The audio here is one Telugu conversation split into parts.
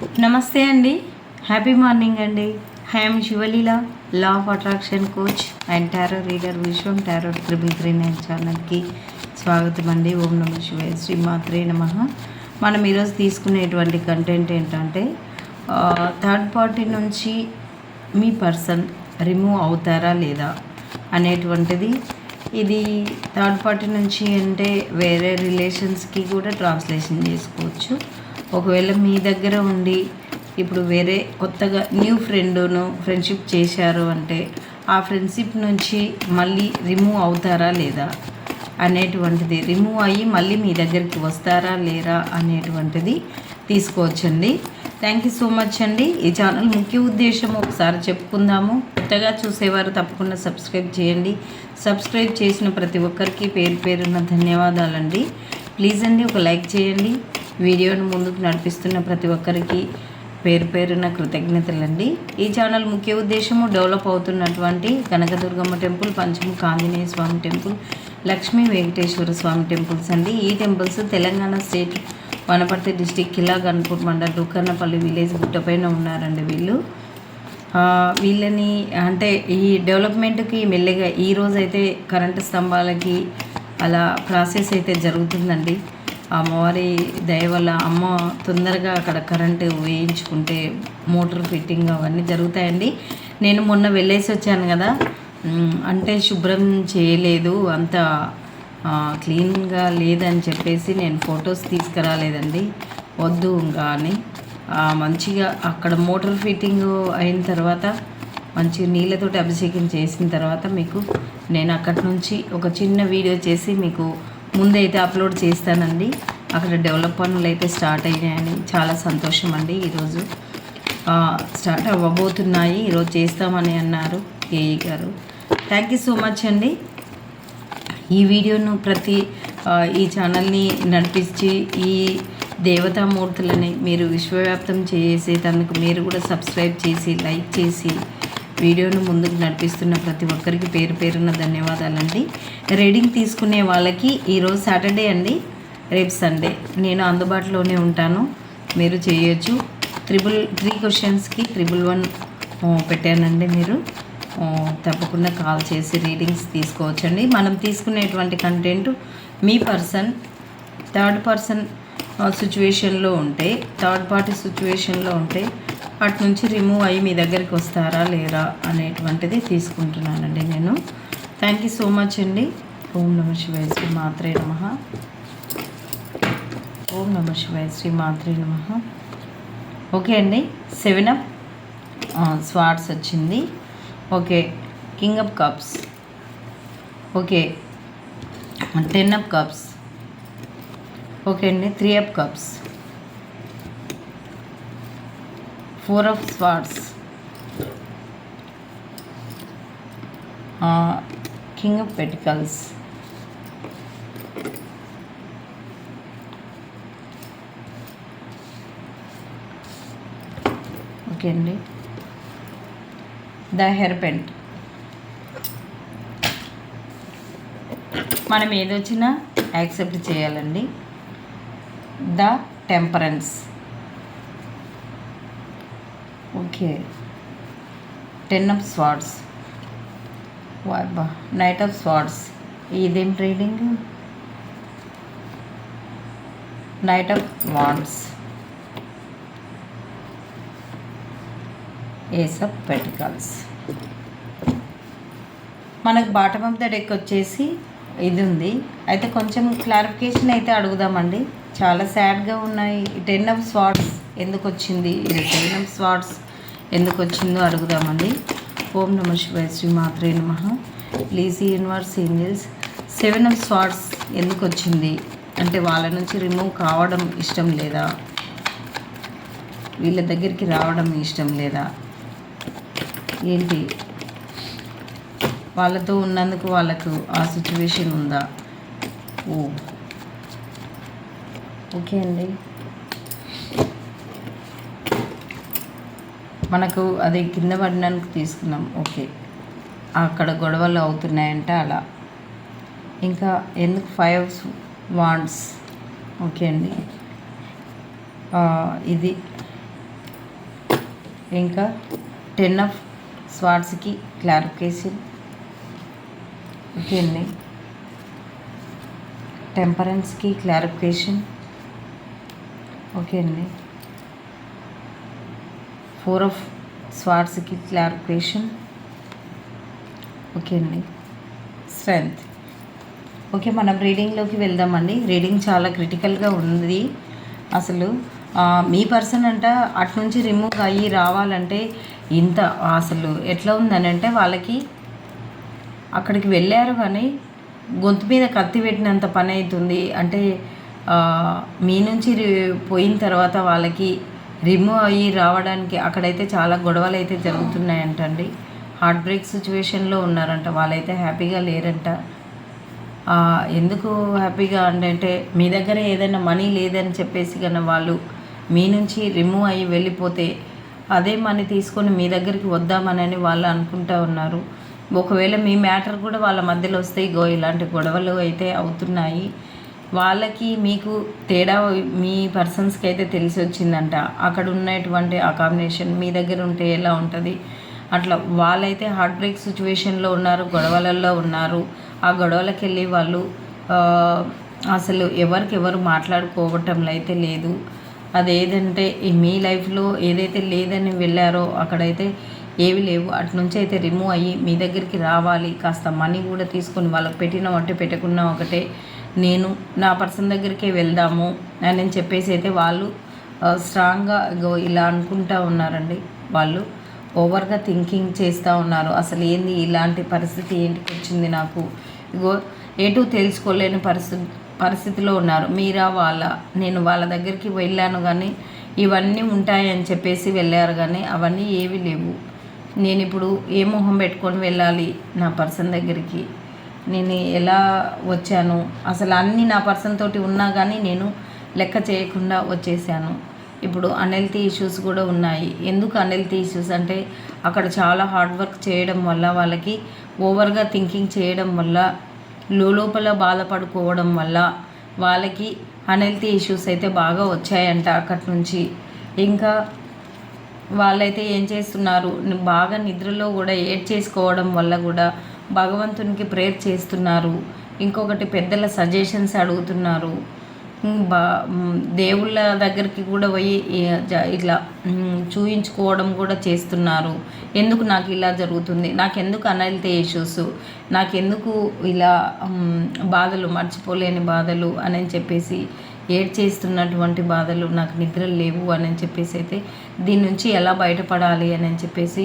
నమస్తే అండి. హ్యాపీ మార్నింగ్ అండి. I'm Sivaleela law of attraction coach and tarot reader Vishwam tarot triple three nine ఛానల్కి స్వాగతం అండి. ఓం నమ శివాయ శ్రీ మాత్రే నమ. మనం ఈరోజు తీసుకునేటువంటి కంటెంట్ ఏంటంటే థర్డ్ పార్టీ నుంచి మీ పర్సన్ రిమూవ్ అవుతారా లేదా అనేటువంటిది. ఇది థర్డ్ పార్టీ నుంచి అంటే వేరే రిలేషన్స్కి కూడా ట్రాన్స్లేషన్ చేసుకోవచ్చు. ఒకవేళ మీ దగ్గర ఉండి ఇప్పుడు వేరే కొత్తగా న్యూ ఫ్రెండ్ను ఫ్రెండ్షిప్ చేశారు అంటే ఆ ఫ్రెండ్షిప్ నుంచి మళ్ళీ రిమూవ్ అవుతారా లేదా అనేటువంటిది రిమూవ్ అయ్యి మళ్ళీ మీ దగ్గరికి వస్తారా లేరా అనేటువంటిది తీసుకోవచ్చండి. థ్యాంక్ యూ సో మచ్ అండి. ఈ ఛానల్ ముఖ్య ఉద్దేశం ఒకసారి చెప్పుకుందాము. కొత్తగా చూసేవారు తప్పకుండా సబ్స్క్రైబ్ చేయండి. సబ్స్క్రైబ్ చేసిన ప్రతి ఒక్కరికి పేరు పేరున్న ధన్యవాదాలండి. ప్లీజ్ అండి ఒక లైక్ చేయండి. వీడియోను ముందుకు నడిపిస్తున్న ప్రతి ఒక్కరికి పేరు పేరున కృతజ్ఞతలండి. ఈ ఛానల్ ముఖ్య ఉద్దేశము డెవలప్ అవుతున్నటువంటి Kanakadurgamma temple Panchamukha Anjaneya Swamy temple Lakshmi Venkateswara Swamy temples అండి. ఈ temples Telangana state Wanaparthy district Kila Ganpur mandal Rukannapalli village గుట్టపైన ఉన్నారండి వీళ్ళు. వీళ్ళని అంటే ఈ డెవలప్మెంట్కి మెల్లగా ఈ కరెంటు స్తంభాలకి అలా ప్రాసెస్ అయితే జరుగుతుందండి. అమ్మవారి దయ వల్ల అమ్మ తొందరగా అక్కడ కరెంటు వేయించుకుంటే మోటార్ ఫిట్టింగ్ అవన్నీ జరుగుతాయండి. నేను మొన్న వెళ్ళేసి వచ్చాను కదా. అంటే శుభ్రం చేయలేదు అంత క్లీన్గా లేదని చెప్పేసి నేను ఫొటోస్ తీసుకురాలేదండి. వద్దు ఇంకా అని. మంచిగా అక్కడ మోటార్ ఫిట్టింగ్ అయిన తర్వాత మంచి నీళ్ళతోటి అభిషేకం చేసిన తర్వాత మీకు నేను అక్కడి నుంచి ఒక చిన్న వీడియో చేసి మీకు ముందైతే అప్లోడ్ చేస్తానండి. అక్కడ డెవలప్ పనులు అయితే స్టార్ట్ అయినాయని చాలా సంతోషం అండి ఈరోజు స్టార్ట్ అవ్వబోతున్నాయి. ఈరోజు చేస్తామని అన్నారు ఏఈ గారు. థ్యాంక్ యూ సో మచ్ అండి. ఈ వీడియోను ప్రతి ఈ ఛానల్ని నడిపించి ఈ దేవతామూర్తులని మీరు విశ్వవ్యాప్తం చేసేటందుకు మీరు కూడా సబ్స్క్రైబ్ చేసి లైక్ చేసి వీడియోను ముందుకు నడిపిస్తున్న ప్రతి ఒక్కరికి పేరు పేరున్న ధన్యవాదాలండి. రీడింగ్ తీసుకునే వాళ్ళకి ఈరోజు సాటర్డే అండి రేపు సండే. నేను అందుబాటులోనే ఉంటాను. మీరు చేయొచ్చు. త్రిబుల్ త్రీ క్వశ్చన్స్కి త్రిబుల్ వన్ పెట్టానండి మీరు. తప్పకుండా కాల్ చేసి రీడింగ్స్ తీసుకోవచ్చండి. మనం తీసుకునేటువంటి కంటెంట్ మీ పర్సన్ థర్డ్ పర్సన్ సిచ్యువేషన్లో ఉంటే థర్డ్ పార్టీ సిచ్యువేషన్లో ఉంటే అటు నుంచి రిమూవ్ అయ్యి మీ దగ్గరికి వస్తారా లేరా అనేటువంటిది తీసుకుంటున్నానండి నేను. థ్యాంక్ యూ సో మచ్ అండి. ఓం నమ శివాయ శ్రీ మాత్రే నమ. ఓం నమ శివాయ శ్రీ మాత్రే నమ. ఓకే అండి సెవెన్ అప్ స్వాట్స్ వచ్చింది. Okay king of cups okay ten of cups okay అండి three of cups four of swords. King of pentacles. Okay అండి. ద హెర్పెంట్ మనం ఏదొచ్చినా యాక్సెప్ట్ చేయాలండి. The temperance. Okay. Ten of swords వాబా knight of swords ఇదేం reading knight of wands ace of pentacles మనకు బాటమ్ ఆఫ్ ద డెక్ వచ్చేసి ఇది ఉంది. అయితే కొంచెం క్లారిఫికేషన్ అయితే అడుగుదామండి. చాలా సాడ్గా ఉన్నాయి. టెన్ ఆఫ్ స్వాట్స్ ఎందుకు వచ్చింది? ఇది టెన్ ఆఫ్ స్వాట్స్ ఎందుకు వచ్చిందో అడుగుదామండి. ఓం నమ శివాయ శ్రీ మాత్రే నమ. Please universe angels seven of swords ఎందుకు వచ్చింది? అంటే వాళ్ళ నుంచి రిమూవ్ కావడం ఇష్టం లేదా? వీళ్ళ దగ్గరికి రావడం ఇష్టం లేదా? ఏంటి? వాళ్ళతో ఉన్నందుకు వాళ్ళకు ఆ సిచ్యువేషన్ ఉందా? ఓ. ఓకే అండి. మనకు అది కింద పడినందుకు తీసుకున్నాం. ఓకే. అక్కడ గొడవలు అవుతున్నాయంటే అలా. ఇంకా ఎందుకు ఫైవ్ వాండ్స్? ఓకే అండి. ఇది. ఇంకా టెన్ ఆఫ్ స్వాట్స్కి క్లారిఫికేషన్. ఓకే అండి. టెంపరెన్స్కి క్లారిఫికేషన్. ఓకే అండి. ఫోర్ ఆఫ్ స్వార్స్కి క్లారిఫికేషన్. ఓకే అండి. స్ట్రెంగ్త్. ఓకే మనం రీడింగ్లోకి వెళ్దామండి. రీడింగ్ చాలా క్రిటికల్గా ఉంది. అసలు మీ పర్సన్ అంట అటు నుంచి రిమూవ్ అయ్యి రావాలంటే ఇంత అసలు ఎట్లా ఉందని అంటే వాళ్ళకి అక్కడికి వెళ్ళారు కానీ గొంతు మీద కత్తి పెట్టినంత పని అవుతుంది. అంటే మీ నుంచి రి- పోయిన తర్వాత వాళ్ళకి రిమూవ్ అయ్యి రావడానికి అక్కడైతే చాలా గొడవలు అయితే జరుగుతున్నాయంటండి హార్ట్ బ్రేక్ సిచ్యువేషన్లో ఉన్నారంట. వాళ్ళైతే హ్యాపీగా లేరంట. ఎందుకు హ్యాపీగా అంటే మీ దగ్గర ఏదైనా మనీ లేదని చెప్పేసి కన్నా వాళ్ళు మీ నుంచి రిమూవ్ అయ్యి వెళ్ళిపోతే అదే మనీ తీసుకొని మీ దగ్గరికి వద్దామనని వాళ్ళు అనుకుంటా ఉన్నారు. ఒకవేళ మీ మ్యాటర్ కూడా వాళ్ళ మధ్యలో వస్తే గో ఇలాంటి గొడవలు అయితే అవుతున్నాయి. వాళ్ళకి మీకు తేడా మీ పర్సన్స్కి అయితే తెలిసి వచ్చిందంట అక్కడ ఉన్నటువంటి ఆ కాంబినేషన్ మీ దగ్గర ఉంటే ఎలా ఉంటుంది? అట్లా వాళ్ళైతే హార్ట్ బ్రేక్ సిచ్యువేషన్లో ఉన్నారు గొడవలలో ఉన్నారు. ఆ గొడవలకు వెళ్ళి వాళ్ళు అసలు ఎవరికి ఎవరు మాట్లాడుకోవటంలో అయితే లేదు. అదేదంటే ఏదంటే మీ లైఫ్లో ఏదైతే లేదని వెళ్ళారో అక్కడైతే ఏవి లేవు. అటు నుంచి అయితే రిమూవ్ అయ్యి మీ దగ్గరికి రావాలి. కాస్త మనీ కూడా తీసుకొని వాళ్ళకి పెట్టిన ఒకటి పెట్టకున్నా ఒకటే. నేను నా పర్సన్ దగ్గరికే వెళ్దాము అని చెప్పేసి అయితే వాళ్ళు స్ట్రాంగ్గా ఇగో ఇలా అనుకుంటా ఉన్నారండి వాళ్ళు. ఓవర్గా థింకింగ్ చేస్తూ ఉన్నారు. అసలు ఏంది ఇలాంటి పరిస్థితి ఏంటికి వచ్చింది నాకు? ఇగో ఎటు తెలుసుకోలేని పరిస్థితి పరిస్థితిలో ఉన్నారు. మీరా వాళ్ళ? నేను వాళ్ళ దగ్గరికి వెళ్ళాను కానీ ఇవన్నీ ఉంటాయని చెప్పేసి వెళ్ళారు కానీ అవన్నీ ఏవి లేవు. నేను ఇప్పుడు ఏ మొహం పెట్టుకొని వెళ్ళాలి నా పర్సన్ దగ్గరికి? నేను ఎలా వచ్చాను? అసలు అన్నీ నా పర్సన్ తోటి ఉన్నా కానీ నేను లెక్క చేయకుండా వచ్చేసాను. ఇప్పుడు అన్హెల్తీ ఇష్యూస్ కూడా ఉన్నాయి. ఎందుకు అన్హెల్తీ ఇష్యూస్ అంటే అక్కడ చాలా హార్డ్ వర్క్ చేయడం వల్ల వాళ్ళకి ఓవర్గా థింకింగ్ చేయడం వల్ల లోపల బాధపడుకోవడం వల్ల వాళ్ళకి అన్హెల్తీ ఇష్యూస్ అయితే బాగా వచ్చాయంట అక్కడి నుంచి. ఇంకా వాళ్ళైతే ఏం చేస్తున్నారు? బాగా నిద్రలో కూడా ఏడ్ చేసుకోవడం వల్ల కూడా భగవంతునికి ప్రేయర్ చేస్తున్నారు. ఇంకొకటి పెద్దల సజెషన్స్ అడుగుతున్నారు. బా దేవుళ్ళ దగ్గరికి కూడా పోయి ఇలా ఇట్లా చూయించుకోవడం కూడా చేస్తున్నారు. ఎందుకు నాకు ఇలా జరుగుతుంది? నాకెందుకు అనైల్త ఇష్యూస్ నాకెందుకు ఇలా బాధలు మర్చిపోలేని బాధలు అని చెప్పేసి ఏడ్ చేస్తున్నటువంటి బాధలు నాకు నిద్ర లేవు అని చెప్పేసి అయితే దీని నుంచి ఎలా బయటపడాలి అని చెప్పేసి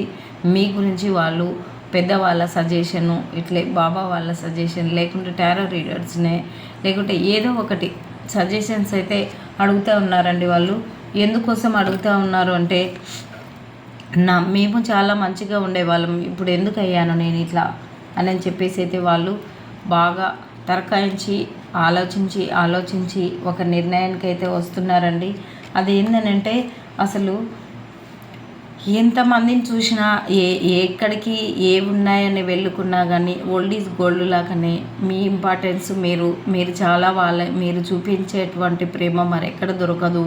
మీ గురించి వాళ్ళు పెద్దవాళ్ళ సజెషను ఇట్లే బాబా వాళ్ళ సజెషన్ లేకుంటే టారో రీడర్స్నే లేకుంటే ఏదో ఒకటి సజెషన్స్ అయితే అడుగుతూ ఉన్నారండి వాళ్ళు. ఎందుకోసం అడుగుతూ ఉన్నారు అంటే నా మేము చాలా మంచిగా ఉండేవాళ్ళం. ఇప్పుడు ఎందుకు అయ్యాను నేను ఇట్లా అని చెప్పేసి అయితే వాళ్ళు బాగా తరకాయించి ఆలోచించి ఆలోచించి ఒక నిర్ణయానికి అయితే వస్తున్నారండి. అది ఏంటనంటే అసలు ఎంతమందిని చూసినా ఏ ఎక్కడికి ఏ ఉన్నాయని వెళ్ళుకున్నా కానీ ఓల్డ్ ఈజ్ గోల్డ్ లాగానే మీ ఇంపార్టెన్స్ మీరు మీరు చాలా వాళ్ళ మీరు చూపించేటువంటి ప్రేమ మరెక్కడ దొరకదు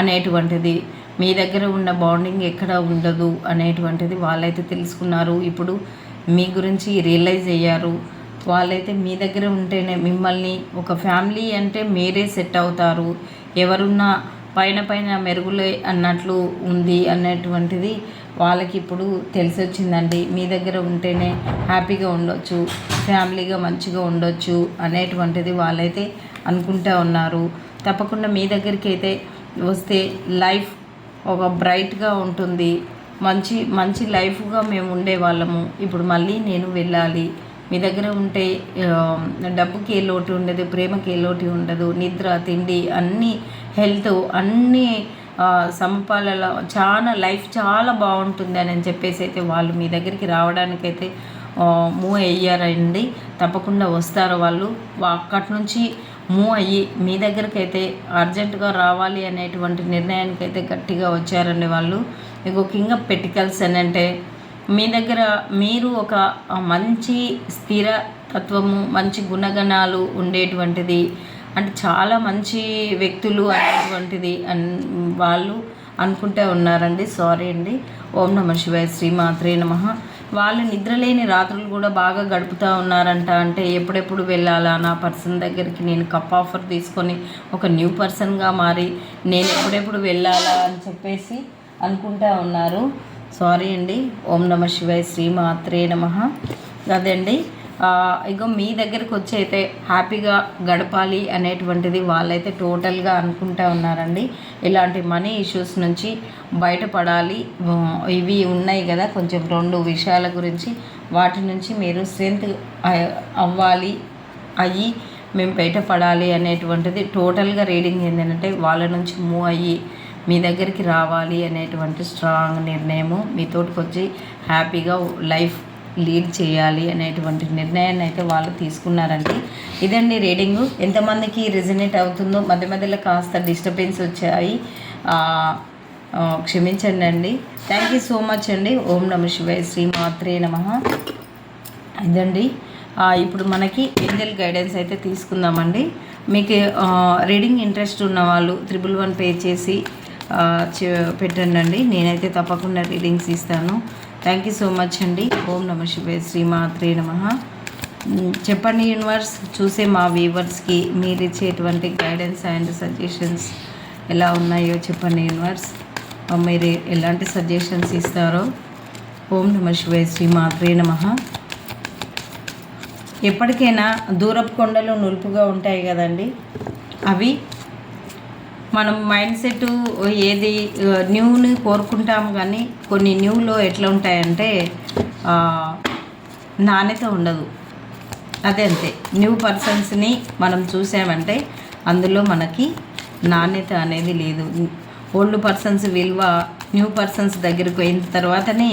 అనేటువంటిది మీ దగ్గర ఉన్న బాండింగ్ ఎక్కడ ఉండదు అనేటువంటిది వాళ్ళైతే తెలుసుకున్నారు. ఇప్పుడు మీ గురించి రియలైజ్ అయ్యారు. వాళ్ళైతే మీ దగ్గర ఉంటేనే మిమ్మల్ని ఒక ఫ్యామిలీ అంటే మీరే సెట్ అవుతారు. ఎవరున్నా పైన పైన మెరుగులే అన్నట్లు ఉంది అనేటువంటిది వాళ్ళకి ఇప్పుడు తెలిసి వచ్చిందండి మీ దగ్గర ఉంటేనే హ్యాపీగా ఉండొచ్చు ఫ్యామిలీగా మంచిగా ఉండొచ్చు అనేటువంటిది వాళ్ళైతే అనుకుంటూ ఉన్నారు. తప్పకుండా మీ దగ్గరికి అయితే వస్తే లైఫ్ ఒక బ్రైట్గా ఉంటుంది. మంచి మంచి లైఫ్గా మేము ఉండేవాళ్ళము ఇప్పుడు మళ్ళీ నేను వెళ్ళాలి. మీ దగ్గర ఉంటే డబ్బుకి ఏ లోటు ఉండదు ప్రేమకి ఏ లోటు ఉండదు నిద్ర తిండి అన్నీ హెల్త్ అన్నీ ఆ, సమపాలలో చాలా లైఫ్ చాలా బాగుంటుంది అని చెప్పేసి అయితే వాళ్ళు మీ దగ్గరికి రావడానికైతే మూవ్ అయ్యారండి. తప్పకుండా వస్తారు వాళ్ళు. అక్కడి నుంచి మూవ్ అయ్యి మీ దగ్గరికి అయితే అర్జెంటుగా రావాలి అనేటువంటి నిర్ణయానికి అయితే గట్టిగా వచ్చారండి వాళ్ళు. ఇంకొక కింగ్ ఆఫ్ పెటికల్స్ అని అంటే మీ దగ్గర మీరు ఒక మంచి స్థిర తత్వము మంచి గుణగణాలు ఉండేటువంటిది అంటే చాలా మంచి వ్యక్తులు అనేటువంటిది అన్ వాళ్ళు అనుకుంటే ఉన్నారండి. సారీ అండి. ఓం నమ శివాయ శ్రీమాత్రే నమ. వాళ్ళు నిద్రలేని రాత్రులు కూడా బాగా గడుపుతూ ఉన్నారంట. అంటే ఎప్పుడెప్పుడు వెళ్ళాలా? నా పర్సన్ దగ్గరికి నేను కప్ ఆఫర్ తీసుకొని ఒక న్యూ పర్సన్గా మారి నేను ఎప్పుడెప్పుడు వెళ్ళాలా అని చెప్పేసి అనుకుంటా ఉన్నారు. సారీ అండి. ఓం నమ శివాయ శ్రీమాత్రే నమ. అదండి ఇగో మీ దగ్గరకు వచ్చి అయితే హ్యాపీగా గడపాలి అనేటువంటిది వాళ్ళైతే టోటల్గా అనుకుంటా ఉన్నారండి. ఇలాంటి మనీ ఇష్యూస్ నుంచి బయటపడాలి. ఇవి ఉన్నాయి కదా కొంచెం రెండు విషయాల గురించి. వాటి నుంచి మీరు స్ట్రెంత్ అవ్వాలి అయ్యి మేము బయటపడాలి అనేటువంటిది టోటల్గా రీడింగ్ ఏంటంటే వాళ్ళ నుంచి మూవ్ అయ్యి మీ దగ్గరికి రావాలి అనేటువంటి స్ట్రాంగ్ నిర్ణయము మీతోటికి వచ్చి హ్యాపీగా లైఫ్ లీడ్ చేయాలి అనేటువంటి నిర్ణయాన్ని అయితే వాళ్ళు తీసుకున్నారండి. ఇదండి రీడింగు. ఎంతమందికి రిజనేట్ అవుతుందో మధ్య మధ్యలో కాస్త డిస్టర్బెన్స్ వచ్చాయి. క్షమించండి అండి థ్యాంక్ యూ సో మచ్ అండి. ఓం నమ శివాయ శ్రీ మాత్రే నమ. ఇదండి. ఇప్పుడు మనకి ఏంజల్ గైడెన్స్ అయితే తీసుకుందామండి. మీకు రీడింగ్ ఇంట్రెస్ట్ ఉన్న వాళ్ళు త్రిబుల్ వన్ పే చేసి పెట్టండి నేనైతే తప్పకుండా రీడింగ్స్ ఇస్తాను. థ్యాంక్ యూ సో మచ్ అండి. ఓం నమ శివే శ్రీమాత్రే నమ. చెప్పండి యూనివర్స్ చూసే మా వీవర్స్కి మీరు ఇచ్చేటువంటి గైడెన్స్ అండ్ సజెషన్స్ ఎలా ఉన్నాయో చెప్పండి యూనివర్స్. మీరు ఎలాంటి సజెషన్స్ ఇస్తారో. ఓం నమ శివే శ్రీమాత్రే నమ. ఎప్పటికైనా దూరపు కొండలు నులుపుగా ఉంటాయి కదండి. అవి మనం మైండ్ సెట్ ఏది న్యూని కోరుకుంటాం కానీ కొన్ని న్యూలో ఎట్లా ఉంటాయంటే నాణ్యత ఉండదు. అదే అంతే. న్యూ పర్సన్స్ని మనం చూసామంటే అందులో మనకి నాణ్యత అనేది లేదు. ఓల్డ్ పర్సన్స్ విలువ న్యూ పర్సన్స్ దగ్గరికి పోయిన తర్వాతనే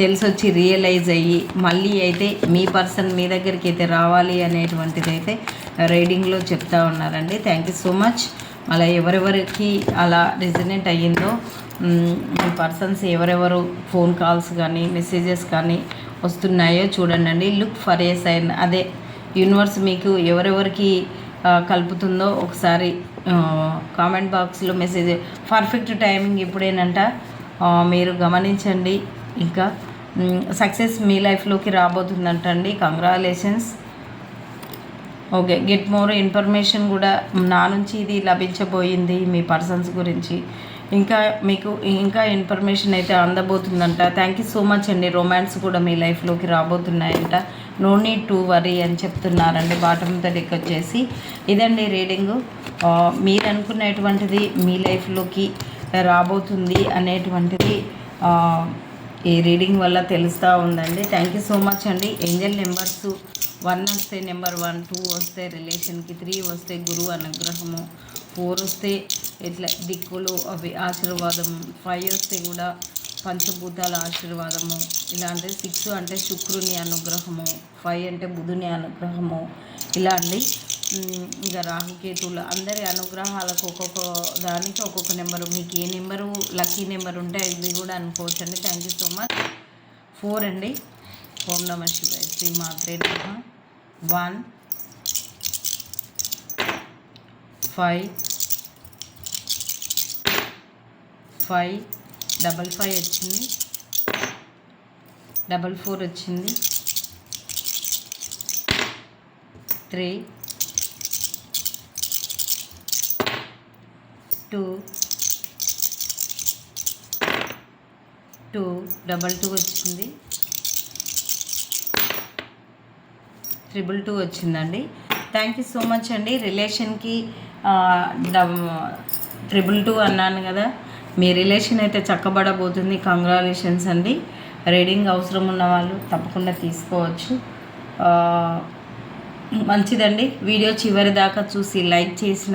తెలిసొచ్చి రియలైజ్ అయ్యి మళ్ళీ అయితే మీ పర్సన్ మీ దగ్గరికి అయితే రావాలి అనేటువంటిది అయితే రైడింగ్లో చెప్తా ఉన్నారండి. Thank you so much. అలా ఎవరెవరికి అలా రిజనేట్ అయ్యిందో మీ పర్సన్స్ ఎవరెవరు ఫోన్ కాల్స్ కానీ మెసేజెస్ కానీ వస్తున్నాయో చూడండి లుక్ ఫర్ ఏ సైన్ అదే యూనివర్స్ మీకు ఎవరెవరికి కలుపుతుందో ఒకసారి కామెంట్ బాక్స్లో మెసేజ్ పర్ఫెక్ట్ టైమింగ్ ఇప్పుడేనంట. మీరు గమనించండి. ఇంకా సక్సెస్ మీ లైఫ్లోకి రాబోతుందంటండి. Congratulations okay get more information కూడా నా నుంచి ఇది లభించబోయింది మీ పర్సన్స్ గురించి. ఇంకా మీకు ఇంకా ఇన్ఫర్మేషన్ అయితే అందబోతుందంట. థ్యాంక్ యూ సో మచ్ అండి. రొమాన్స్ కూడా మీ లైఫ్లోకి రాబోతున్నాయంట. నో నీడ్ టు వరీ అని చెప్తున్నారండి. బాటమ్ దగ్గరికి వచ్చేసి. ఇదండి రీడింగు మీరు అనుకునేటువంటిది మీ లైఫ్లోకి రాబోతుంది అనేటువంటిది ఈ రీడింగ్ వల్ల తెలుస్తూ ఉందండి. థ్యాంక్ యూ సో మచ్ అండి. ఏంజల్ నెంబర్స్ వన్ వస్తే నెంబర్ వన్ టూ వస్తే రిలేషన్కి త్రీ వస్తే గురువు అనుగ్రహము ఫోర్ వస్తే ఇట్లా దిక్కులు అవి ఆశీర్వాదము ఫైవ్ వస్తే కూడా పంచభూతాల ఆశీర్వాదము ఇలాంటి సిక్స్ అంటే శుక్రుని అనుగ్రహము ఫైవ్ అంటే బుధుని అనుగ్రహము ఇలా అండి. ఇంకా రాహుకేతువులు అందరి అనుగ్రహాలకు ఒక్కొక్క దానికి ఒక్కొక్క నెంబరు మీకు ఏ నెంబరు లక్కీ నెంబర్ ఉంటే ఇది కూడా అనుకోవచ్చండి. Thank you so much. Four అండి. ఓం నమ శివాయ శ్రీ మాత్రే నమ. One five five double five వచ్చింది. డబల్ ఫోర్ వచ్చింది. Three two two double two వచ్చింది. త్రిబుల్ టూ వచ్చిందండి. థ్యాంక్ యూ సో మచ్ అండి. రిలేషన్కి ట్రిపుల్ టూ అన్నాను కదా. మీ రిలేషన్ అయితే చక్కబడబోతుంది. కంగ్రాలేషన్స్ అండి. రీడింగ్ అవసరం ఉన్న వాళ్ళు తప్పకుండా తీసుకోవచ్చు. మంచిదండి. వీడియో చివరి దాకా చూసి లైక్ చేసిన